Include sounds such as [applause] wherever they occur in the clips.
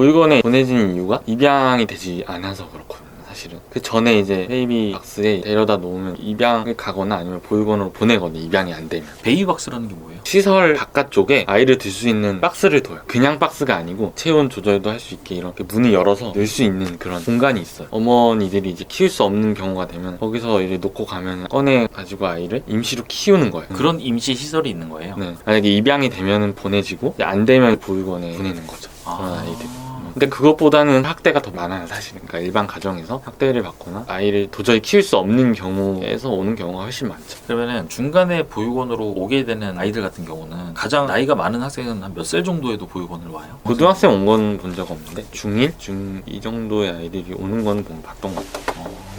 보육원에 보내진 이유가 입양이 되지 않아서 그렇거든요. 사실은 그 전에 이제 베이비 박스에 데려다 놓으면 입양을 가거나 아니면 보육원으로 보내거든요. 입양이 안 되면 베이박스라는 게 뭐예요? 시설 바깥쪽에 아이를 둘수 있는 박스를 둬요. 그냥 박스가 아니고 체온 조절도 할 수 있게 이렇게 문을 열어서 넣을 수 있는 그런 공간이 있어요. 어머니들이 이제 키울 수 없는 경우가 되면 거기서 이제 놓고 가면 꺼내 가지고 아이를 임시로 키우는 거예요. 그런 임시 시설이 있는 거예요. 네. 만약에 입양이 되면은 보내지고 안 되면 보육원에 보내는 거죠. 그런 아. 아이들. 근데 그것보다는 학대가 더 많아요, 사실은. 그러니까 일반 가정에서 학대를 받거나 아이를 도저히 키울 수 없는 경우에서 오는 경우가 훨씬 많죠. 그러면은 중간에 보육원으로 오게 되는 아이들 같은 경우는 가장 나이가 많은 학생은 한 몇 살 정도에도 보육원을 와요? 고등학생 온 건 본 적 없는데 중1? 중2 정도의 아이들이 오는 건 본- 봤던 것 같아요. 어.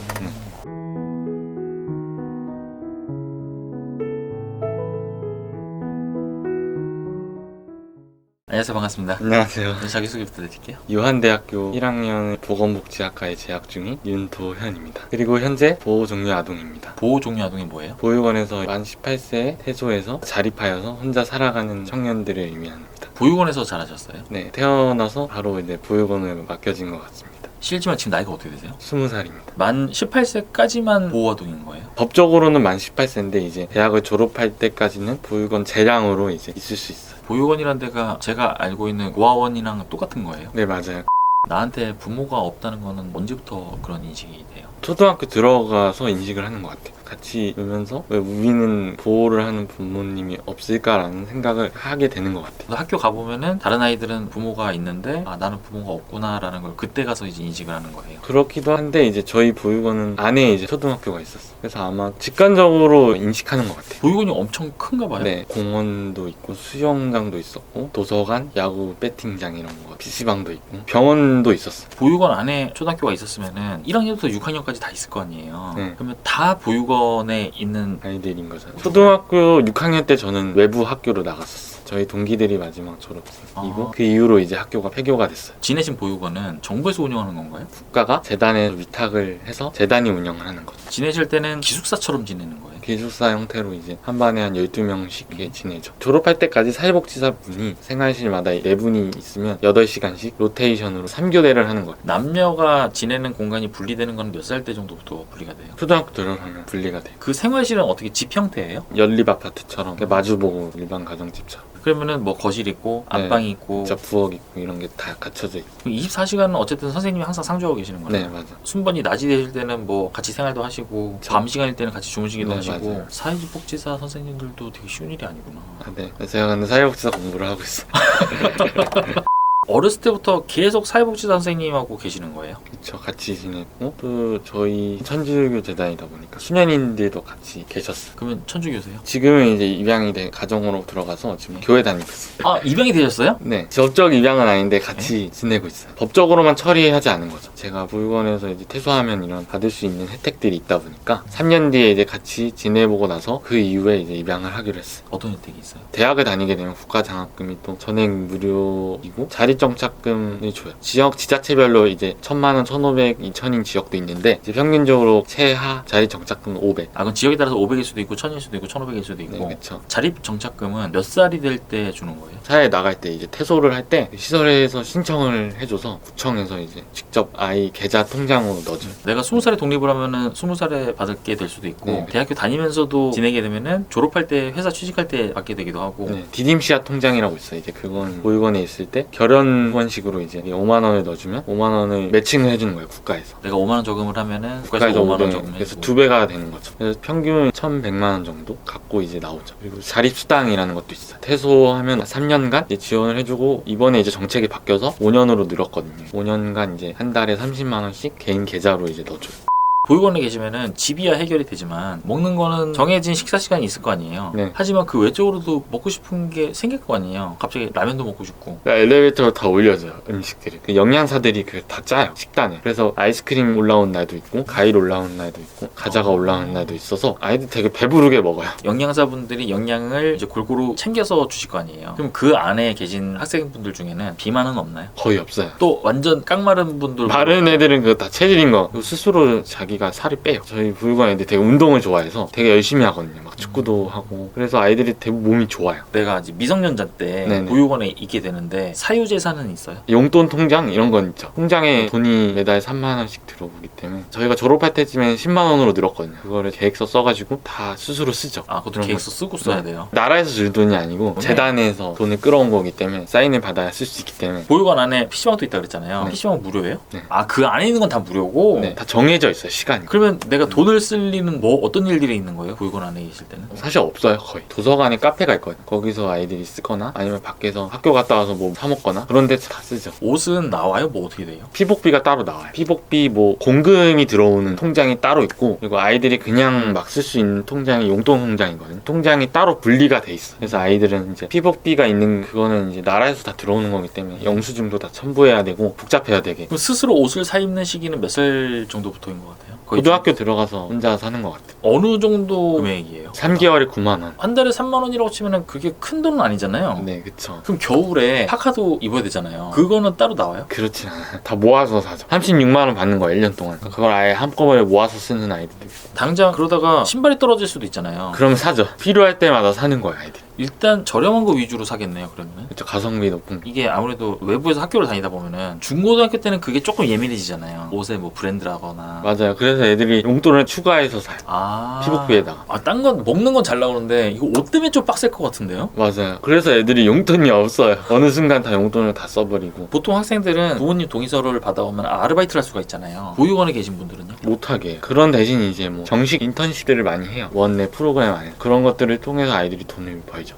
안녕하세요 반갑습니다. 안녕하세요. 네, 자기소개 부탁드릴게요. 유한대학교 1학년 보건복지학과에 재학 중인 윤도현입니다. 그리고 현재 보호종료 아동입니다. 보호 종류 아동이 뭐예요? 보육원에서 만 18세에 퇴소해서 자립하여서 혼자 살아가는 청년들을 의미합니다. 보육원에서 자라셨어요? 네, 태어나서 바로 이제 보육원을 맡겨진 것 같습니다. 실지만 지금 나이가 어떻게 되세요? 20살입니다. 만 18세까지만 보호 아동인 거예요? 법적으로는 만 18세인데 이제 대학을 졸업할 때까지는 보육원 재량으로 이제 있을 수 있어요. 보육원이란 데가 제가 알고 있는 고아원이랑 똑같은 거예요. 네, 맞아요. 나한테 부모가 없다는 거는 언제부터 그런 인식이 돼요? 초등학교 들어가서 인식을 하는 것 같아요. 같이 놀면서 왜 우리는 보호를 하는 부모님이 없을까라는 생각을 하게 되는 것 같아요. 학교 가보면은 다른 아이들은 부모가 있는데 아 나는 부모가 없구나라는 걸 그때 가서 이제 인식을 하는 거예요. 그렇기도 한데 이제 저희 보육원은 안에 이제 초등학교가 있었어요. 그래서 아마 직관적으로 인식하는 것 같아요. 보육원이 엄청 큰가 봐요. 네, 공원도 있고 수영장도 있었고 도서관, 야구 배팅장 이런 거, PC방도 있고 병원도 있었어요. 보육원 안에 초등학교가 있었으면은 1학년부터 6학년까지 다 있을 거 아니에요. 네. 그러면 다 보육원 에 있는 아이들인 거죠. 초등학교 6학년 때 저는 외부 학교로 나갔었어요. 저희 동기들이 마지막 졸업생이고 아. 그 이후로 이제 학교가 폐교가 됐어요. 지내신 보육원은 정부에서 운영하는 건가요? 국가가 재단에 위탁을 해서 재단이 운영을 하는 거죠. 지내실 때는 기숙사처럼 지내는 거예요. 기숙사 형태로 이제 한 반에 한 12명씩 이렇게 지내죠. 졸업할 때까지 사회복지사 분이 생활실마다 4분이 있으면 8시간씩 로테이션으로 3교대를 하는 거예요. 남녀가 지내는 공간이 분리되는 건 몇 살 때 정도부터 분리가 돼요? 초등학교 들어가면 분리가 돼요. 그 생활실은 어떻게 집 형태예요? 연립 아파트처럼 마주보고 일반 가정집처럼 그러면은 뭐 거실 있고 네. 안방이 있고 진짜 부엌 있고 이런 게 다 갖춰져 있고 24시간은 어쨌든 선생님이 항상 상주하고 계시는 거예요. 네 맞아 순번이 낮이 되실 때는 뭐 같이 생활도 하시고 저- 밤 시간일 때는 같이 주무시기도 네, 하시고 맞아요. 사회복지사 선생님들도 되게 쉬운 일이 아니구나. 아, 네 제가 근데 사회복지사 공부를 하고 있어요 [laughs] 어렸을 때부터 계속 사회복지사 선생님하고 계시는 거예요? 그쵸 같이 지냈고 또 저희 천주교 재단이다 보니까 수녀님들도 같이 계셨어요 그러면 천주교세요? 지금은 이제 입양이 된 가정으로 들어가서 지금 교회 다니고 있어요 아 입양이 되셨어요? 네, 법적 입양은 아닌데 같이 지내고 있어요. 법적으로만 처리하지 않은 거죠. 제가 보육원에서 이제 퇴소하면 이런 받을 수 있는 혜택들이 있다 보니까 3년 뒤에 이제 같이 지내보고 나서 그 이후에 이제 입양을 하기로 했어요. 어떤 혜택이 있어요? 대학을 다니게 되면 국가 장학금이 또 전액 무료이고 자립 정착금을 줘요. 지역 지자체별로 이제 천만 원, 천오백, 이천인 지역도 있는데 이제 평균적으로 최하 자립 정착금 500. 아 그럼 지역에 따라서 500일 수도 있고 1000일 수도 있고 1500일 수도 네, 있고 그렇죠. 자립 정착금은 몇 살이 될 때 주는 거예요? 사회에 나갈 때 이제 퇴소를 할 때 시설에서 신청을 해줘서 구청에서 이제 직접 아이 계좌 통장으로 넣어줘요. 내가 20살에 독립을 하면은 20살에 받게 될 수도 있고 네. 대학교 다니면서도 지내게 되면은 졸업할 때 회사 취직할 때 받게 되기도 하고 네, 디딤시아 통장이라고 있어요. 이제 그건 보육원에 있을 때 결연 후원식으로 이제 5만 원을 넣어주면 5만 원을 매칭을 해주는 거예요. 국가에서. 내가 5만 원 저금을 하면은 국가에서 국가에서 5만 원 500, 저금해 그래서 두 배가 되는 거죠. 그래서 평균 1,100만 원 정도 갖고 이제 나오죠. 그리고 자립수당이라는 것도 있어요. 퇴소하면 3년간 이제 지원을 해주고 이번에 이제 정책이 바뀌어서 5년으로 늘었거든요. 5년간 이제 한 달에 30만 원씩 개인 계좌로 이제 넣어줘요. 보육원에 계시면은 집이야 해결이 되지만 먹는 거는 정해진 식사 시간이 있을 거 아니에요. 네. 하지만 그 외적으로도 먹고 싶은 게 생길 거 아니에요. 갑자기 라면도 먹고 싶고. 그러니까 엘리베이터로 다 올려줘요 음식들이 그 영양사들이 그 다 짜요 식단에 그래서 아이스크림 올라온 날도 있고 과일 올라온 날도 있고 과자가 어. 올라온 날도 있어서 아이들 되게 배부르게 먹어요 영양사분들이 영양을 이제 골고루 챙겨서 주실 거 아니에요. 그럼 그 안에 계신 학생분들 중에는 비만은 없나요? 거의 없어요 또 완전 깡마른 분들 마른 애들은 그거 다 체질인 거 스스로 자기 자기가 살을 빼요. 저희 보육원 애들 되게 운동을 좋아해서 되게 열심히 하거든요. 막 축구도 하고 그래서 아이들이 대부분 몸이 좋아요. 내가 이제 미성년자 때 네네. 보육원에 있게 되는데 사유재산은 있어요? 용돈 통장 이런 건 있죠. 통장에 돈이 매달 3만 원씩 들어오기 때문에 저희가 졸업할 때쯤엔 10만 원으로 늘었거든요. 그거를 계획서 써가지고 다 스스로 쓰죠. 아 그것도 그런 계획서 쓰고 써야 네. 돼요. 나라에서 줄 돈이 아니고 네. 재단에서 돈을 끌어온 거기 때문에 사인을 받아야 쓸 수 있기 때문에 보육원 안에 PC방도 있다 그랬잖아요. 네. PC방 무료예요? 네. 아 그 안에 있는 건 다 무료고. 네, 다 정해져 있어요 시간이. 그러면 내가 돈을 쓸 일은 뭐 어떤 일들이 있는 거예요? 보육원 안에 계실 때는? 사실 없어요 거의 도서관에 카페가 있거든요 거기서 아이들이 쓰거나 아니면 밖에서 학교 갔다 와서 뭐 사 먹거나 그런 데서 다 쓰죠 옷은 나와요? 뭐 어떻게 돼요? 피복비가 따로 나와요 피복비 뭐 공금이 들어오는 통장이 따로 있고 그리고 아이들이 그냥 막 쓸 수 있는 통장이 용돈 통장이거든요 통장이 따로 분리가 돼 있어 그래서 아이들은 이제 피복비가 있는 그거는 이제 나라에서 다 들어오는 거기 때문에 영수증도 다 첨부해야 되고 복잡해야 되게 그럼 스스로 옷을 사 입는 시기는 몇 살 정도부터인 것 같아요? 거의 고등학교 들어가서 혼자 사는 것 같아요 어느 정도 금액이에요? 3개월에 9만 원 한 달에 3만 원이라고 치면은 그게 큰 돈은 아니잖아요. 네, 그쵸. 그럼 겨울에 파카도 입어야 되잖아요. 그거는 따로 나와요? 그렇진 않아요. 다 모아서 사죠. 36만 원 받는 거예요, 1년 동안. 그걸 아예 한꺼번에 모아서 쓰는 아이들도 있고. 당장 그러다가 신발이 떨어질 수도 있잖아요. 그럼 사죠. 필요할 때마다 사는 거예요, 아이들. 일단 저렴한 거 위주로 사겠네요. 그러면은 그쵸, 가성비 높은 거. 이게 아무래도 외부에서 학교를 다니다 보면은 중고등학교 때는 그게 조금 예민해지잖아요. 옷에 뭐 브랜드라거나 맞아요. 그래서 애들이 용돈을 추가해서 사요. 아 피복비에다가. 아, 딴 건 먹는 건 잘 나오는데 이거 옷 때문에 좀 빡셀 것 같은데요? 맞아요. 그래서 애들이 용돈이 없어요. 어느 순간 다 용돈을 다 써버리고. 보통 학생들은 부모님 동의서를 받아오면 아르바이트를 할 수가 있잖아요. 보육원에 계신 분들은요? 못하게. 그런 대신 이제 뭐 정식 인턴십들을 많이 해요. 원내 프로그램 안에. 그런 것들을 통해서 아이들이 돈을 벌죠.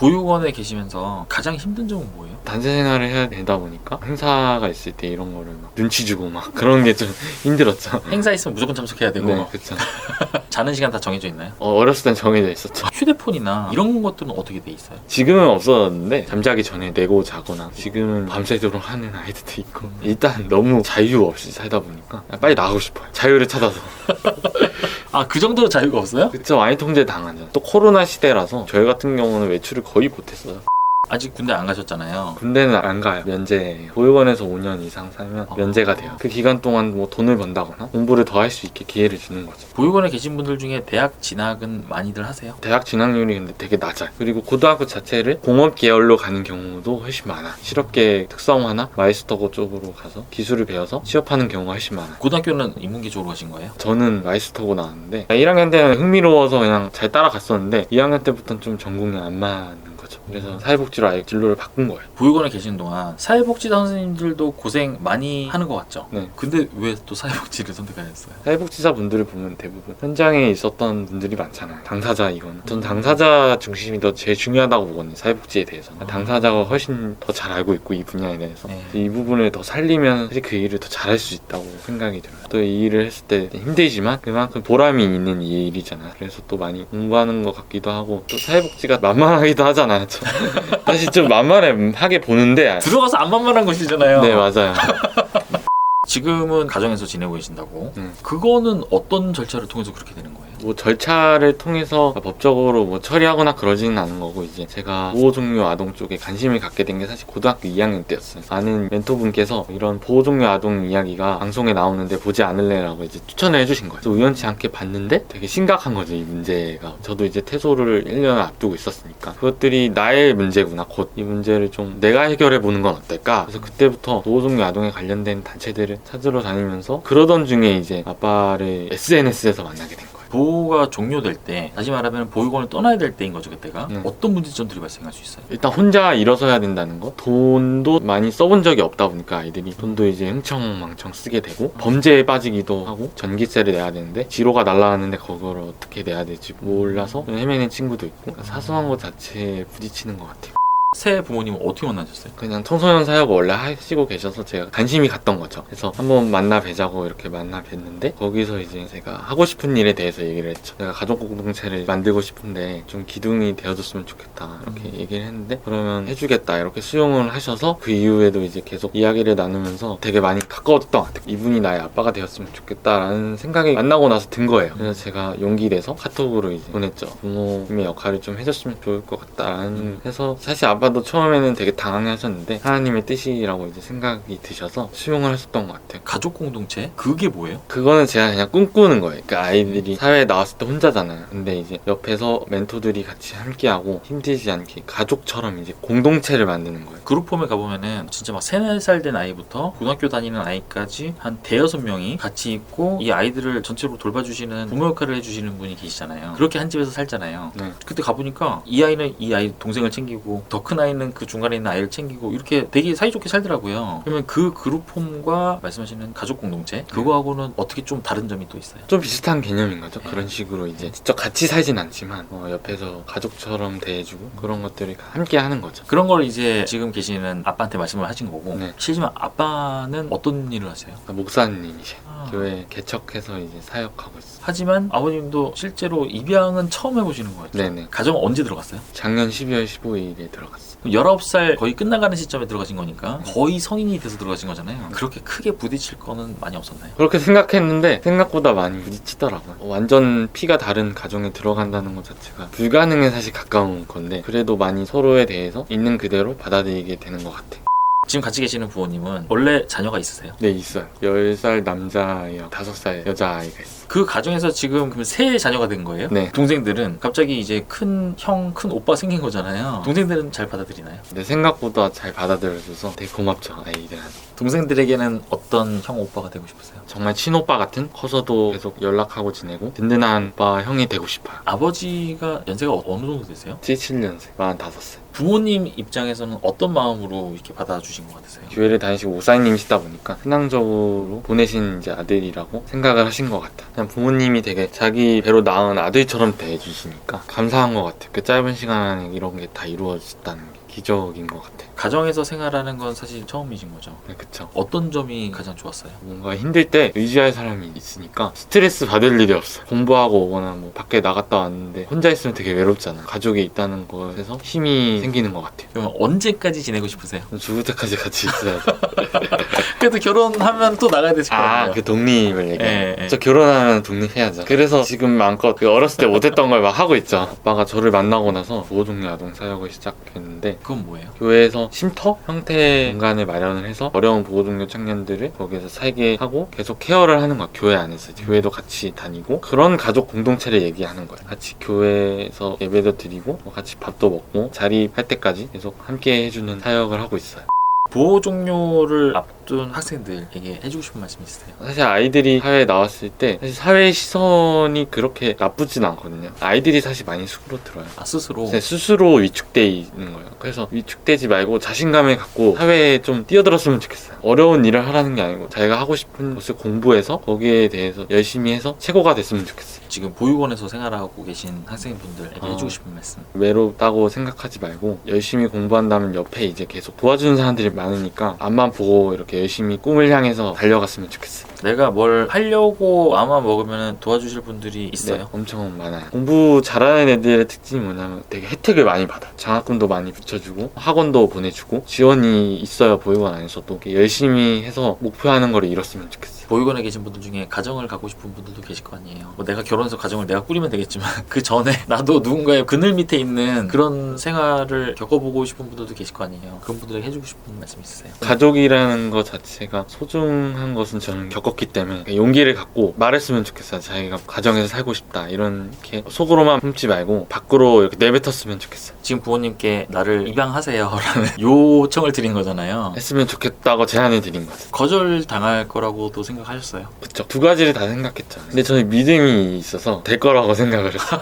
보육원에 계시면서 가장 힘든 점은 뭐예요? 단체 생활을 해야 되다 보니까 행사가 있을 때 이런 거를 막 눈치 주고 막 [laughs] 그런 게 좀 힘들었죠. 행사 있으면 무조건 참석해야 되고 네, 그쵸. [laughs] 자는 시간 다 정해져 있나요? 어, 어렸을 땐 정해져 있었죠. 휴대폰이나 이런 것들은 어떻게 돼 있어요? 지금은 없어졌는데 잠자기 전에 내고 자거나 지금은 밤새도록 하는 아이들도 있고 일단 너무 자유 없이 살다 보니까 빨리 나가고 싶어요. 자유를 찾아서. [laughs] 아 그 정도로 자유가 없어요? 그쵸 많이 통제 당하죠. 또 코로나 시대라서 저희 같은 경우는 외출을 거의 못했어요. 아직 군대 안 가셨잖아요. 군대는 안 가요. 면제예요. 보육원에서 5년 이상 살면 면제가 돼요. 그 기간 동안 뭐 돈을 번다거나 공부를 더 할 수 있게 기회를 주는 거죠. 보육원에 계신 분들 중에 대학 진학은 많이들 하세요? 대학 진학률이 근데 되게 낮아요. 그리고 고등학교 자체를 공업 계열로 가는 경우도 훨씬 많아. 실업계 특성화나 마이스터고 쪽으로 가서 기술을 배워서 취업하는 경우가 훨씬 많아 요. 고등학교는 인문계 쪽으로 가신 거예요? 저는 마이스터고 나왔는데 1학년 때는 흥미로워서 그냥 잘 따라갔었는데 2학년 때부터는 좀 전공이 안 맞는. 그래서 사회복지로 아예 진로를 바꾼 거예요. 보육원에 계신 동안 사회복지사 선생님들도 고생 많이 하는 것 같죠? 네. 근데 왜 또 사회복지를 [laughs] 선택하셨어요? 사회복지사 분들을 보면 대부분 현장에 있었던 분들이 많잖아요. 당사자 이건. 전 당사자 중심이 더 제일 중요하다고 보거든요. 사회복지에 대해서. 당사자가 훨씬 더 잘 알고 있고 이 분야에 대해서. 네. 이 부분을 더 살리면 사실 그 일을 더 잘할 수 있다고 생각이 들어요. 또 이 일을 했을 때 힘들지만 그만큼 보람이 있는 이 일이잖아요. 그래서 또 많이 공부하는 것 같기도 하고 또 사회복지가 만만하기도 하잖아요. 저. [laughs] 사실 좀 만만하게 보는데 들어가서 안 만만한 곳이잖아요. 네 맞아요. [laughs] 지금은 가정에서 지내고 계신다고. 음. 그거는 어떤 절차를 통해서 그렇게 되는 거예요? 뭐 절차를 통해서 법적으로 뭐 처리하거나 그러지는 않은 거고 이제 제가 보호 종료 아동 쪽에 관심을 갖게 된 게 사실 고등학교 2학년 때였어요. 아는 멘토분께서 이런 보호 종료 아동 이야기가 방송에 나오는데 보지 않을래라고 이제 추천을 해주신 거예요. 그래서 우연치 않게 봤는데 되게 심각한 거죠 이 문제가. 저도 이제 퇴소를 1년 앞두고 있었으니까 그것들이 나의 문제구나 곧 이 문제를 좀 내가 해결해 보는 건 어떨까. 그래서 그때부터 보호 종료 아동에 관련된 단체들을 찾으러 다니면서 그러던 중에 이제 아빠를 SNS에서 만나게 된 거예요. 보호가 종료될 때, 다시 말하면 보육원을 떠나야 될 때인 거죠, 그때가. 네. 어떤 문제점들이 발생할 수 있어요? 일단 혼자 일어서야 된다는 거 돈도 많이 써본 적이 없다 보니까 아이들이 돈도 이제 흥청망청 쓰게 되고 범죄에 빠지기도 하고 전기세를 내야 되는데 지로가 날라왔는데 그거를 어떻게 내야 될지 몰라서 헤매는 친구도 있고 그러니까 사소한 것 자체에 부딪히는 것 같아요 새 부모님은 어떻게 만나셨어요? 그냥 청소년 사역 원래 하시고 계셔서 제가 관심이 갔던 거죠. 그래서 한번 만나 뵈자고 이렇게 만나 뵀는데 거기서 이제 제가 하고 싶은 일에 대해서 얘기를 했죠. 내가 가족 공동체를 만들고 싶은데 좀 기둥이 되어줬으면 좋겠다 이렇게 얘기를 했는데 그러면 해주겠다 이렇게 수용을 하셔서 그 이후에도 이제 계속 이야기를 나누면서 되게 많이 가까워졌던 것 같아요. 이분이 나의 아빠가 되었으면 좋겠다라는 생각이 만나고 나서 든 거예요. 그래서 제가 용기 내서 카톡으로 이제 보냈죠. 부모님의 역할을 좀 해줬으면 좋을 것 같다라는 해서 사실 아빠도 처음에는 되게 당황하셨는데 하나님의 뜻이라고 이제 생각이 드셔서 수용을 하셨던 것 같아요. 가족 공동체 그게 뭐예요? 그거는 제가 그냥 꿈꾸는 거예요. 그러니까 아이들이 사회에 나왔을 때 혼자잖아요. 근데 이제 옆에서 멘토들이 같이 함께하고 힘들지 않게 가족처럼 이제 공동체를 만드는 거예요. 그룹홈에 가보면은 진짜 막 세네 살된 아이부터 고등학교 다니는 아이까지 한 대여섯 명이 같이 있고 이 아이들을 전체로 돌봐주시는 부모 역할을 해주시는 분이 계시잖아요. 그렇게 한 집에서 살잖아요. 네. 그때 가보니까 이 아이는 이 아이 동생을 챙기고 더큰 아이는 그 중간에 있는 아이를 챙기고 이렇게 되게 사이좋게 살더라고요. 그러면 그 그룹 홈과 말씀하시는 가족 공동체 그거하고는 어떻게 좀 다른 점이 또 있어요? 좀 비슷한 개념인 거죠. 그런 식으로 이제 직접 같이 살진 않지만 어, 옆에서 가족처럼 대해주고 그런 것들이 함께 하는 거죠. 그런 걸 이제 지금 계시는 아빠한테 말씀을 하신 거고 네. 실제로 아빠는 어떤 일을 하세요? 그러니까 목사님이셔. 아. 교회 개척해서 이제 사역하고 있어요. 하지만 아버님도 실제로 입양은 처음 해보시는 거였죠? 네네. 가정 언제 들어갔어요? 작년 12월 15일에 들어갔어요. 19살 거의 끝나가는 시점에 들어가신 거니까 거의 성인이 돼서 들어가신 거잖아요. 그렇게 크게 부딪힐 거는 많이 없었나요? 그렇게 생각했는데 생각보다 많이 부딪히더라고요. 완전 피가 다른 가정에 들어간다는 것 자체가 불가능에 사실 가까운 건데 그래도 많이 서로에 대해서 있는 그대로 받아들이게 되는 것 같아요. 지금 같이 계시는 부모님은 원래 자녀가 있으세요? 네 있어요. 10살 남자애랑 5살 여자아이가 있어요. 그 가정에서 지금 그럼 세 자녀가 된 거예요? 네. 동생들은 갑자기 이제 큰 형, 큰 오빠 생긴 거잖아요. 동생들은 잘 받아들이나요? 근데 생각보다 잘 받아들여줘서 되게 고맙죠 아이들한테. 동생들에게는 어떤 형, 오빠가 되고 싶으세요? 정말 친오빠 같은 커서도 계속 연락하고 지내고 든든한 오빠 형이 되고 싶어요. 아버지가 연세가 어느 정도 되세요? 77년생 45살. 부모님 입장에서는 어떤 마음으로 이렇게 받아주신 것 같으세요? 교회를 다니시고 목사님이시다 보니까 신앙적으로 보내신 이제 아들이라고 생각을 하신 것 같아. 그냥 부모님이 되게 자기 배로 낳은 아들처럼 대해주시니까 감사한 것 같아. 그 짧은 시간 안에 이런 게 다 이루어졌다는 게 기적인 것 같아. 가정에서 생활하는 건 사실 처음이신 거죠. 네, 그쵸. 어떤 점이 가장 좋았어요? 뭔가 힘들 때 의지할 사람이 있으니까 스트레스 받을 일이 없어. 공부하고 오거나 뭐 밖에 나갔다 왔는데 혼자 있으면 되게 외롭잖아. 가족이 있다는 것에서 힘이 생기는 것 같아요. 그러면 언제까지 지내고 싶으세요? 죽을 때까지 같이 있어야 돼. [laughs] 그래도 결혼하면 또 나가야 되실 거예요. 아, 그 독립을 얘기해. 예, 예. 저 결혼하면 독립해야죠. 그래서 지금 마음껏 그 어렸을 때 못했던 걸 막 하고 있죠. 아빠가 저를 만나고 나서 보호종료 아동 사역을 시작했는데 그건 뭐예요? 교회에서 쉼터 형태 공간을 마련을 해서 어려운 보호종료 청년들을 거기에서 살게 하고 계속 케어를 하는 거야. 교회 안에서 교회도 같이 다니고 그런 가족 공동체를 얘기하는 거야. 같이 교회에서 예배도 드리고 뭐 같이 밥도 먹고 자립할 때까지 계속 함께 해주는 사역을 하고 있어요. 보호 종료를 앞 둔 학생들에게 해주고 싶은 말씀 있으세요? 사실 아이들이 사회에 나왔을 때 사실 사회 시선이 그렇게 나쁘진 않거든요. 아이들이 사실 많이 수그러들어요. 아 스스로 제 스스로 위축돼 있는 거예요. 그래서 위축되지 말고 자신감을 갖고 사회에 좀 뛰어들었으면 좋겠어요. 어려운 일을 하라는 게 아니고 자기가 하고 싶은 것을 공부해서 거기에 대해서 열심히 해서 최고가 됐으면 좋겠어요. 지금 보육원에서 생활하고 계신 학생분들에게 어. 해주고 싶은 말씀 외롭다고 생각하지 말고 열심히 공부한다면 옆에 이제 계속 도와주는 사람들이 많으니까 앞만 보고 이렇게 열심히 꿈을 향해서 달려갔으면 좋겠어요. 내가 뭘 하려고 마음만 먹으면 도와주실 분들이 있어요? 네, 엄청 많아요. 공부 잘하는 애들의 특징이 뭐냐면 되게 혜택을 많이 받아요. 장학금도 많이 붙여주고 학원도 보내주고 지원이 있어야 보육원 안에서도 열심히 해서 목표하는 거를 이뤘으면 좋겠어요. 보육원에 계신 분들 중에 가정을 갖고 싶은 분들도 계실 거 아니에요. 뭐 내가 결혼해서 가정을 내가 꾸리면 되겠지만 [laughs] 그 전에 나도 누군가의 그늘 밑에 있는 그런 생활을 겪어보고 싶은 분들도 계실 거 아니에요. 그런 분들에게 해주고 싶은 말씀 있으세요? 가족이라는 것 자체가 소중한 것은 저는 겪었기 때문에 용기를 갖고 말했으면 좋겠어요. 자기가 가정에서 살고 싶다 이렇게 속으로만 품지 말고 밖으로 이렇게 내뱉었으면 좋겠어요. 지금 부모님께 나를 입양하세요라는 [laughs] 요청을 드린 거잖아요. 했으면 좋겠다고 제안을 드린 거죠. 거절 당할 거라고도 생각 하셨어요? 그쵸. 두 가지를 다 생각했죠. 근데 저는 믿음이 있어서 될 거라고 [laughs] 생각을 했어요.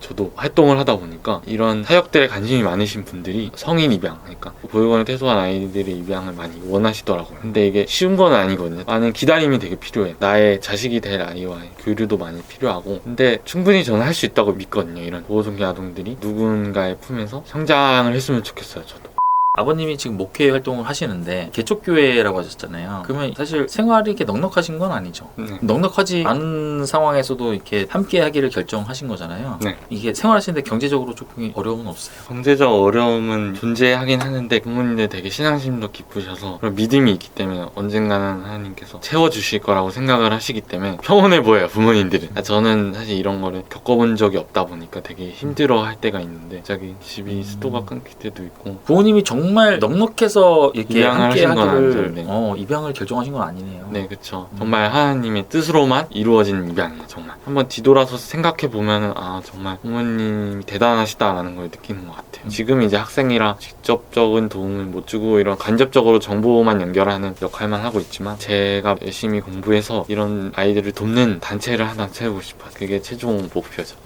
저도 활동을 하다 보니까 이런 사역들에 관심이 많으신 분들이 성인 입양, 그러니까 보육원에 퇴소한 아이들의 입양을 많이 원하시더라고요. 근데 이게 쉬운 건 아니거든요. 많은 기다림이 되게 필요해. 나의 자식이 될 아이와의 교류도 많이 필요하고. 근데 충분히 저는 할 수 있다고 믿거든요. 이런 보호종기 아동들이 누군가의 품에서 성장을 했으면 좋겠어요, 저도. 아버님이 지금 목회 활동을 하시는데 개척교회라고 하셨잖아요. 그러면 사실 생활이 이렇게 넉넉하신 건 아니죠. 네. 넉넉하지 않은 상황에서도 이렇게 함께 하기를 결정하신 거잖아요. 네. 이게 생활하시는데 경제적으로 조금 어려움은 없어요. 경제적 어려움은 존재하긴 하는데 부모님들 되게 신앙심도 깊으셔서 그리고 믿음이 있기 때문에 언젠가는 하나님께서 채워주실 거라고 생각을 하시기 때문에 평온해 보여요 부모님들은 아, 저는 사실 이런 거를 겪어본 적이 없다 보니까 되게 힘들어 할 때가 있는데 갑자기 집이 수도가 끊길 때도 있고 부모님이 정말 넉넉해서 이렇게 입양을 함께 하신 건 하기를 아니죠, 네. 어, 입양을 결정하신 건 아니네요. 네 그쵸 음. 정말 하나님의 뜻으로만 이루어진 입양이에요 정말 한번 뒤돌아서 생각해 보면은 아 정말 부모님이 대단하시다라는 걸 느끼는 것 같아요 음. 지금 이제 학생이라 직접적인 도움을 못 주고 이런 간접적으로 정보만 연결하는 역할만 하고 있지만 제가 열심히 공부해서 이런 아이들을 돕는 단체를 하나 세우고 싶어요 그게 최종 목표죠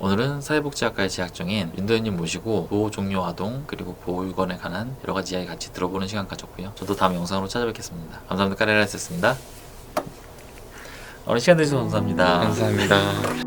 오늘은 사회복지학과에 재학 중인 윤도현님 모시고 보호 종료 아동 그리고 보호유건에 관한 여러 가지 이야기 같이 들어보는 시간 가졌고요. 저도 다음 영상으로 찾아뵙겠습니다. 감사합니다. 까레라였습니다. 오늘 시간 내주셔서 감사합니다. 감사합니다